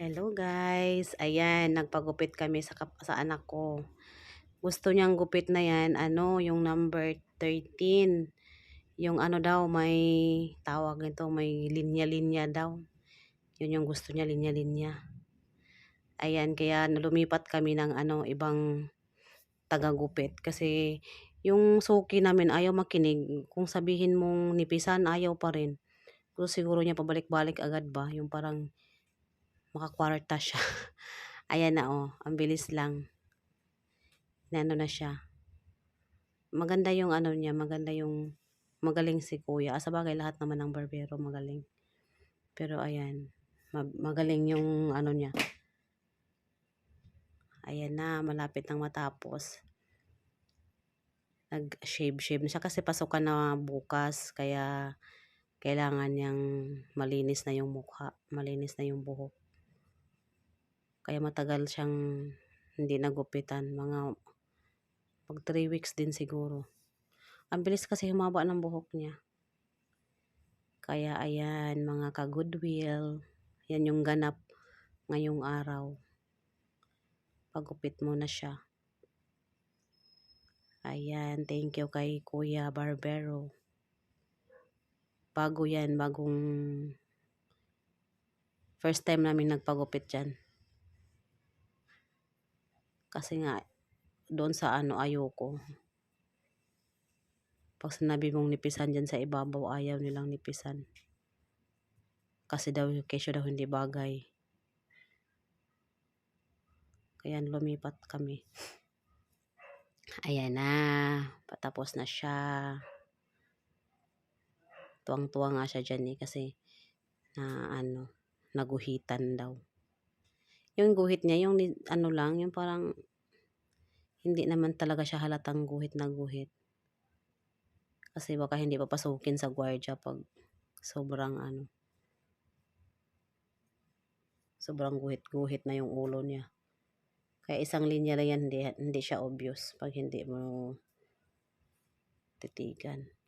Hello guys, ayan nagpagupit kami sa, sa anak ko. Gusto niyang gupit na yan, ano, yung number 13. Yung ano daw, may tawag nito, may linya-linya daw. Yun yung gusto niya, linya-linya. Ayan, kaya lumipat kami ng ano, ibang tagagupit. Kasi yung suki namin ayaw makinig. Kung sabihin mong nipisan, ayaw pa rin. Gusto siguro niya pabalik-balik agad ba? Yung parang makakwarta siya. Ayan na oh, ang bilis lang. Nano na siya. Maganda yung ano niya, maganda yung magaling si kuya. Asa bagay lahat naman ng barbero magaling. Pero ayan, mag- magaling yung ano niya. Ayan na, malapit nang matapos. Nag-shave-shave na siya kasi pasukan na bukas. Kaya kailangan niyang malinis na yung mukha, malinis na yung buhok. Kaya matagal siyang hindi nagupitan. Mga pag 3 weeks din siguro. Ang bilis kasi humaba ng buhok niya. Kaya ayan, mga ka-goodwill. Yan yung ganap ngayong araw. Pagupit mo na siya. Ayan, thank you kay Kuya Barbero. Bago yan, bagong first time namin nagpagupit dyan. Kasi nga, doon sa ano, ayoko. Pag sinabi mong nipisan dyan sa ibabaw, ayaw nilang nipisan. Kasi daw, kesyo daw hindi bagay. Kaya lumipat kami. Ayan na. Patapos na siya. Tuwang-tuwa nga siya dyan eh. Kasi, na ano, naguhitan daw. Yung guhit niya, yung ano lang, yung parang, hindi naman talaga siya halatang guhit na guhit. Kasi baka hindi papasukin sa gwardiya pag sobrang ano, sobrang guhit-guhit na yung ulo niya. Kaya isang linya lang yan, hindi, hindi siya obvious pag hindi mo titigan.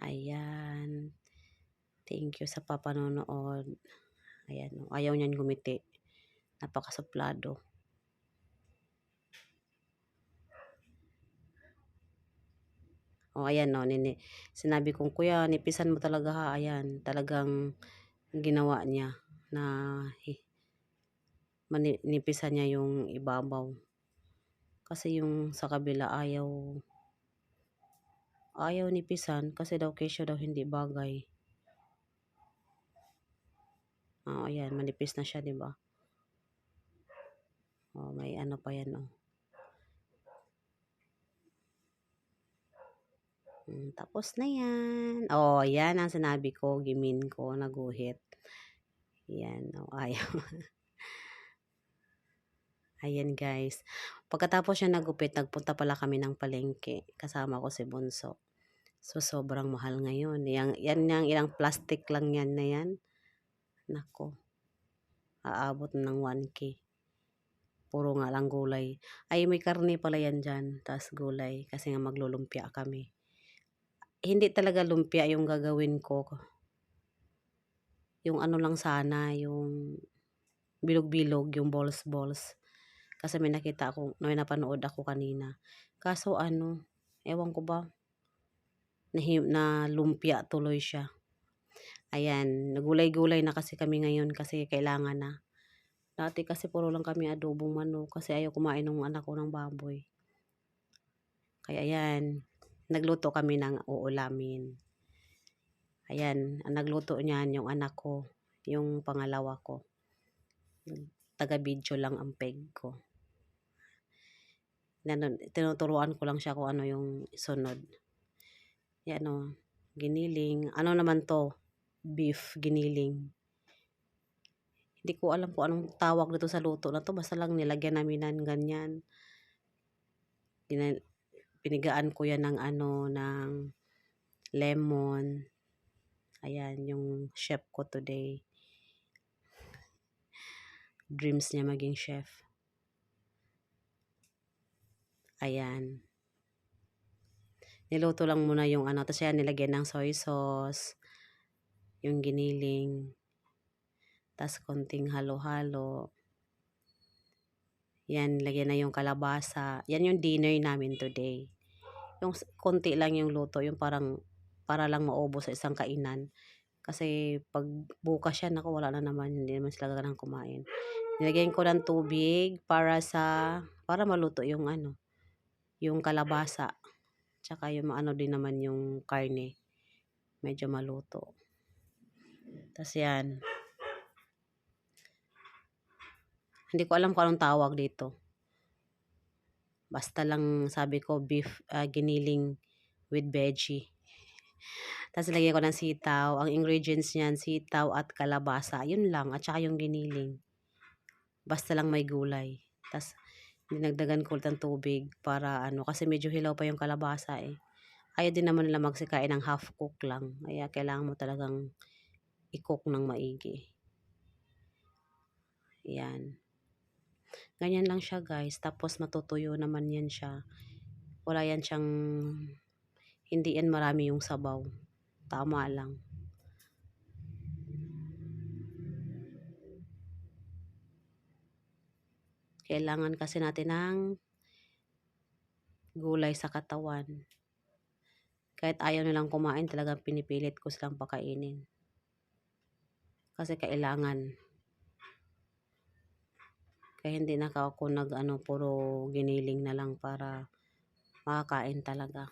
Ayan. Thank you sa papanonood. Ayan, oh, ayaw niyan gumiti. Napakasuplado. O, oh, ayan, no, nini. Sinabi kong, kuya, nipisan mo talaga ha. Ayan, talagang ginawa niya na eh, manipisan niya yung ibabaw. Kasi yung sa kabila ayaw ayaw nipisan kasi daw kesyo daw hindi bagay. Oh, ayan, manipis na siya, 'di ba? Oh, may ano pa 'yan, oh. Hmm, tapos na 'yan. Oh, 'yan ang sinabi ko, gimin ko, naguhit. 'Yan, oh, ayaw. Ayan guys. Pagkatapos siya nagupit, nagpunta pala kami ng palengke. Kasama ko si Bunso. So, sobrang mahal ngayon. Yan, yan yung ilang plastic lang yan na yan. Nako. Aabot ng 1K. Puro nga lang gulay. Ay, may karne pala yan dyan. Tapos gulay. Kasi nga maglulumpia kami. Hindi talaga lumpia yung gagawin ko. Yung ano lang sana, yung bilog-bilog, yung balls-balls. Kasi may nakita ako, may napanood ako kanina. Kaso ano, ewan ko ba, na, na lumpia tuloy siya. Ayan, nagulay-gulay na kasi kami ngayon kasi kailangan na. Dati kasi puro lang kami adobong manok kasi ayaw kumain ng anak ko ng baboy. Kaya ayan, nagluto kami ng uulamin. Ayan, ang nagluto niyan yung anak ko, yung pangalawa ko. Taga-video lang ang peg ko tinuturuan ko lang siya kung ano yung sunod. Yan o, giniling. Ano naman to? Beef giniling. Hindi ko alam kung anong tawag dito sa luto na to. Basta lang nilagyan namin ng ganyan. Pinigaan ko yan ng ano, ng lemon. Ayan, yung chef ko today. Dreams niya maging chef. Ayan. Niluto lang muna yung ano, tapos yan nilagyan ng soy sauce, yung giniling, tapos konting halo-halo. Yan, lagyan na yung kalabasa. Yan yung dinner namin today. Yung konti lang yung luto, yung parang para lang maubos sa isang kainan. Kasi pag bukas yan, naku, wala na naman, hindi naman sila ganang kumain. Nilagyan ko ng tubig para sa, para maluto yung ano, yung kalabasa. Tsaka yung ano din naman yung karne. Medyo maluto. Tapos yan. Hindi ko alam kung anong tawag dito. Basta lang sabi ko beef ah, giniling with veggie. Tapos lagyan ko ng sitaw. Ang ingredients niyan, sitaw at kalabasa. Yun lang. At saka yung giniling. Basta lang may gulay. Tapos dinagdagan ko ulit ng tubig para ano. Kasi medyo hilaw pa yung kalabasa eh. Ayaw din naman nila magsikain ng half cook lang. Kaya kailangan mo talagang i-cook ng maigi. Yan. Ganyan lang siya guys. Tapos matutuyo naman yan siya. Wala yan siyang, hindi yan marami yung sabaw. Tama lang. Kailangan kasi natin ng gulay sa katawan. Kahit ayaw nilang kumain, talagang pinipilit ko silang pakainin. Kasi kailangan. Kaya hindi na ako nag ano, puro giniling na lang para makakain talaga.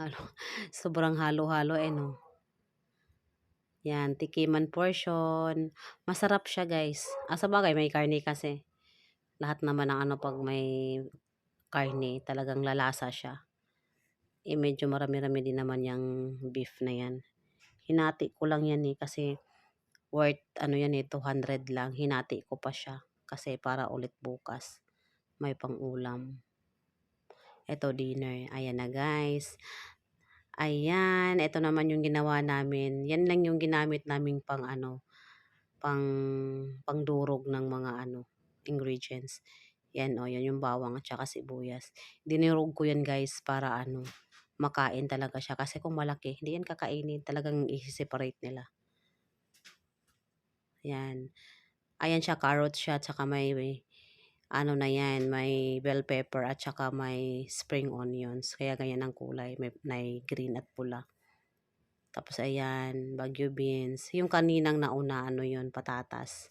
Halo, sobrang halo-halo eh no. Yan, tikiman portion. Masarap siya guys. Ah, sa bagay, may karne kasi. Lahat naman ng ano pag may karne, talagang lalasa siya. Eh, medyo marami-rami din naman yung beef na yan. Hinati ko lang yan eh, kasi worth, ano yan eh, 200 lang. Hinati ko pa siya. Kasi para ulit bukas. May pang ulam. Ito dinner. Ayan na guys. Ayan, ito naman yung ginawa namin. Yan lang yung ginamit naming pang ano, pang pangdurog ng mga ano, ingredients. Yan o, yan yung bawang at saka sibuyas. Dinurog ko yan guys para ano, makain talaga siya. Kasi kung malaki, hindi yan kakainin. Talagang i-separate nila. Yan. Ayan siya, carrot siya, at saka may, may ano na yan, may bell pepper at saka may spring onions. Kaya ganyan ang kulay, may, may green at pula. Tapos ayan, bagyo beans. Yung kaninang nauna, ano yun, patatas.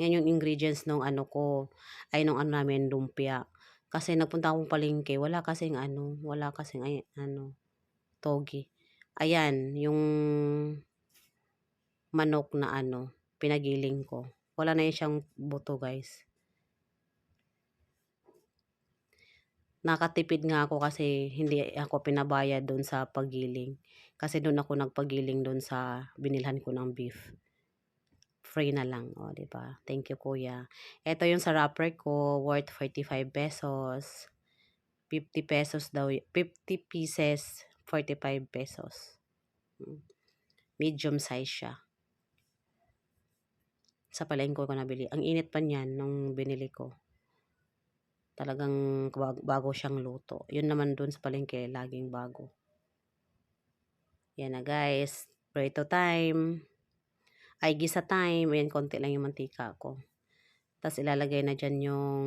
Yan yung ingredients nung ano ko, ay nung ano namin, lumpia. Kasi nagpunta akong palengke, wala kasing ano, wala kasing ay, ano, togi. Ayan, yung manok na ano, pinagiling ko. Wala na yun siyang buto guys. Nakatipid nga ako kasi hindi ako pinabayad doon sa pagiling. Kasi doon ako nagpagiling doon sa binilhan ko ng beef. Free na lang, o, di ba? Thank you, kuya. Ito yung sa wrapper ko, worth 45 pesos. 50 pesos daw, y- 50 pieces, 45 pesos. Mm. Medium size siya. Sa palengke ko nabili. Ang init pa niyan nung binili ko. Talagang bag- bago siyang luto. Yun naman dun sa palengke, laging bago. Yan na guys. Prito time. Ay, gisa time. Ayan, konti lang yung mantika ko. Tapos ilalagay na dyan yung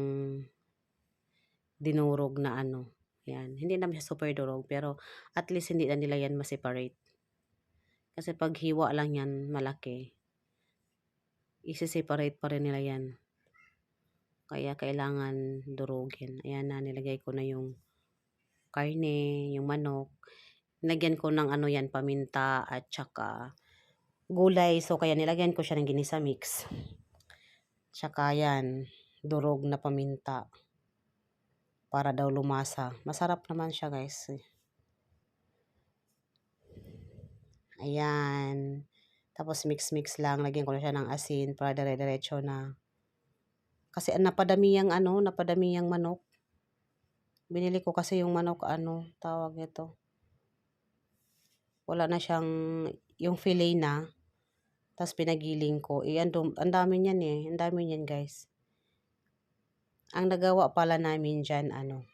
dinurog na ano. Yan. Hindi naman siya super durog. Pero at least hindi na nila yan ma-separate. Kasi pag hiwa lang yan, malaki. Isi-separate pa rin nila yan. Kaya kailangan durugin. Ayan na, nilagay ko na yung karne, yung manok. Nilagyan ko ng ano yan, paminta at saka gulay. So, kaya nilagyan ko siya ng ginisa mix. Tsaka yan, durog na paminta. Para daw lumasa. Masarap naman siya guys. Ayan. Tapos mix-mix lang. Lagyan ko na siya ng asin para dire-diretso na. Kasi napadami yang ano, napadami yang manok. Binili ko kasi yung manok ano, tawag nito. Wala na siyang, yung fillet na. Tapos pinagiling ko. Eh, ang dami niyan eh. Ang dami niyan guys. Ang nagawa pala namin dyan, ano,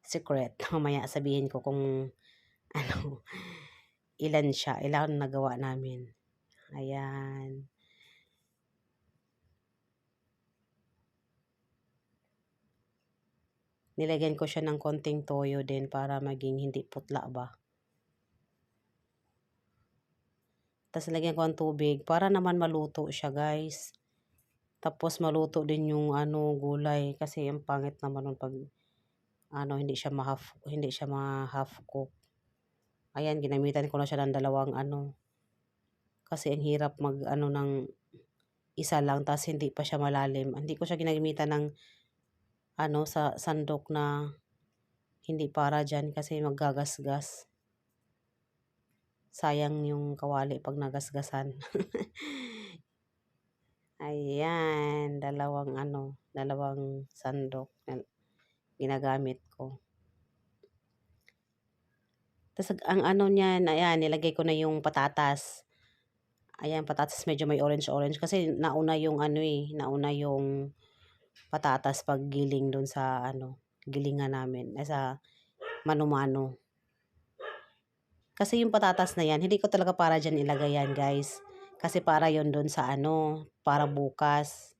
secret. Mamaya sabihin ko kung, ano, ilan siya, ilan nagawa namin. Ayan. Nilagyan ko siya ng konting toyo din para maging hindi putla ba. Tapos lagyan ko ng tubig para naman maluto siya guys. Tapos maluto din yung ano gulay kasi ang pangit naman nun pag ano hindi siya ma-half hindi siya ma-half cook. Ayan ginamitan ko na siya ng dalawang ano. Kasi ang hirap mag ano ng isa lang tapos hindi pa siya malalim. Hindi ko siya ginagamitan ng ano sa sandok na hindi para dyan kasi maggagasgas. Sayang yung kawali pag nagasgasan. Ayan, dalawang ano, dalawang sandok na ginagamit ko. Tapos ang ano niyan, ayan, nilagay ko na yung patatas. Ayan, patatas medyo may orange-orange kasi nauna yung ano eh, nauna yung patatas pag giling doon sa ano, gilingan namin, eh, sa mano-mano. Kasi yung patatas na yan, hindi ko talaga para dyan ilagay yan guys. Kasi para yon doon sa ano, para bukas,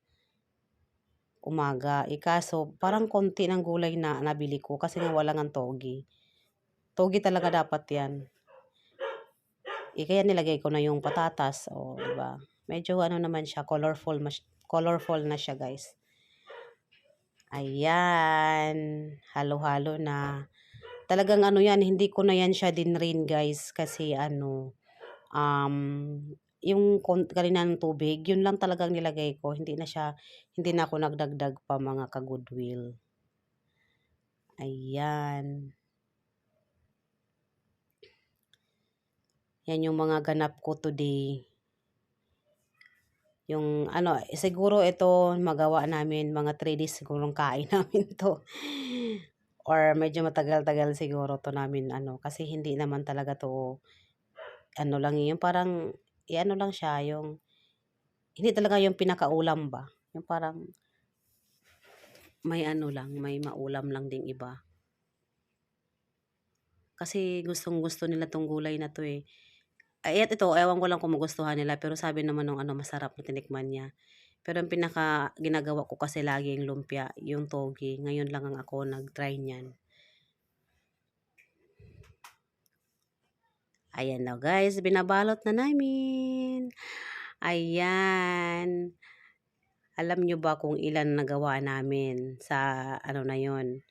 umaga. Ikaso, parang konti ng gulay na nabili ko kasi nga wala ng togi. Togi talaga dapat yan. E kaya nilagay ko na yung patatas. O, diba? Medyo ano naman siya, colorful, colorful na siya guys. Ayan. Halo-halo na. Talagang ano yan, hindi ko na yan siya din rin guys. Kasi ano, um, yung kanina ng tubig, yun lang talagang nilagay ko. Hindi na siya, hindi na ako nagdagdag pa mga ka-goodwill. Ayan. Yan yung mga ganap ko today. Yung ano, siguro ito magawa namin mga 3 days siguro kain namin to. Or medyo matagal-tagal siguro to namin ano kasi hindi naman talaga to ano lang yung parang i-ano lang siya yung hindi talaga yung pinakaulam ba. Yung parang may ano lang, may maulam lang ding iba. Kasi gustong gusto nila tong gulay na to eh. At ito, ewan ko lang kung magustuhan nila, pero sabi naman nung ano, masarap na tinikman niya. Pero ang pinaka ginagawa ko kasi lagi yung lumpia, yung togi. Ngayon lang ang ako nag-try niyan. Ayan na guys, binabalot na namin. Ayan. Alam nyo ba kung ilan nagawa namin sa ano na yon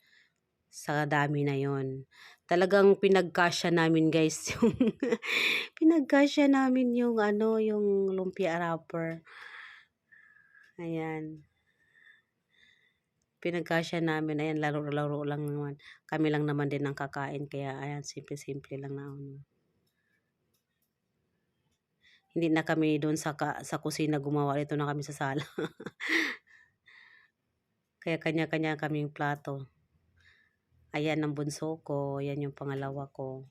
Sa dami na yon talagang pinagkasya namin guys yung pinagkasya namin yung ano yung lumpia wrapper. Ayan. Pinagkasya namin ayan laro-laro lang naman. Kami lang naman din ang kakain kaya ayan simple-simple lang na ano. Hindi na kami doon sa ka, sa kusina gumawa. Ito na kami sa sala. Kaya kanya-kanya kaming plato Ayan ang bunso ko. Ayan yung pangalawa ko.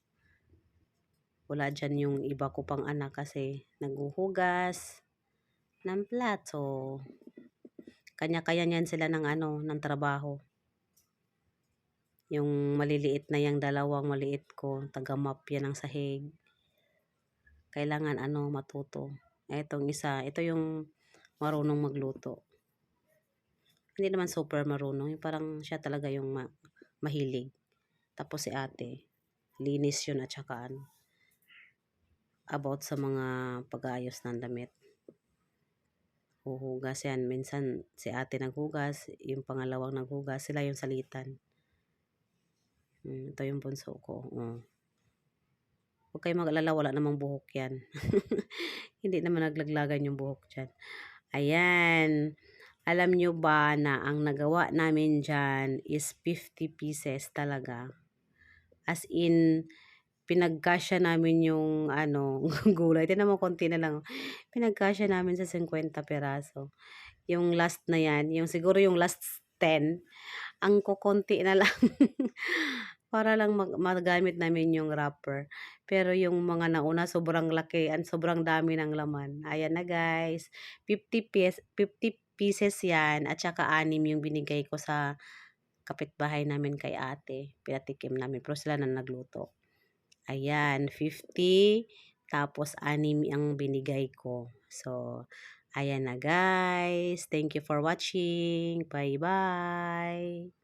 Wala dyan yung iba ko pang anak kasi naghuhugas ng plato. Kanya-kaya niyan sila ng ano, ng trabaho. Yung maliliit na yung dalawang maliit ko, taga-map yan ng sahig. Kailangan ano, matuto. Etong isa, ito yung marunong magluto. Hindi naman super marunong, yung parang siya talaga yung ma mahilig. Tapos si ate, linis yun at saka ano, about sa mga pag-aayos ng damit. Huhugas yan. Minsan si ate naghugas, yung pangalawang naghugas, sila yung salitan. Hmm, ito yung bunso ko. Oh. Huwag kayo mag-alala, wala namang buhok yan. Hindi naman naglaglagan yung buhok dyan. Ayan. Alam nyo ba na ang nagawa namin dyan is 50 pieces talaga. As in, pinagkasya namin yung ano, gulay. Tignan mo konti na lang. Pinagkasya namin sa 50 piraso. Yung last na yan, yung siguro yung last 10, ang kokonti na lang. Para lang mag magamit namin yung wrapper. Pero yung mga nauna sobrang laki and sobrang dami ng laman. Ayan na guys, 50 pies 50 pieces yan at saka 6 yung binigay ko sa kapitbahay namin kay ate. Pinatikim namin pero sila na nagluto. Ayan, 50 tapos 6 ang binigay ko. So, ayan na guys. Thank you for watching. Bye-bye.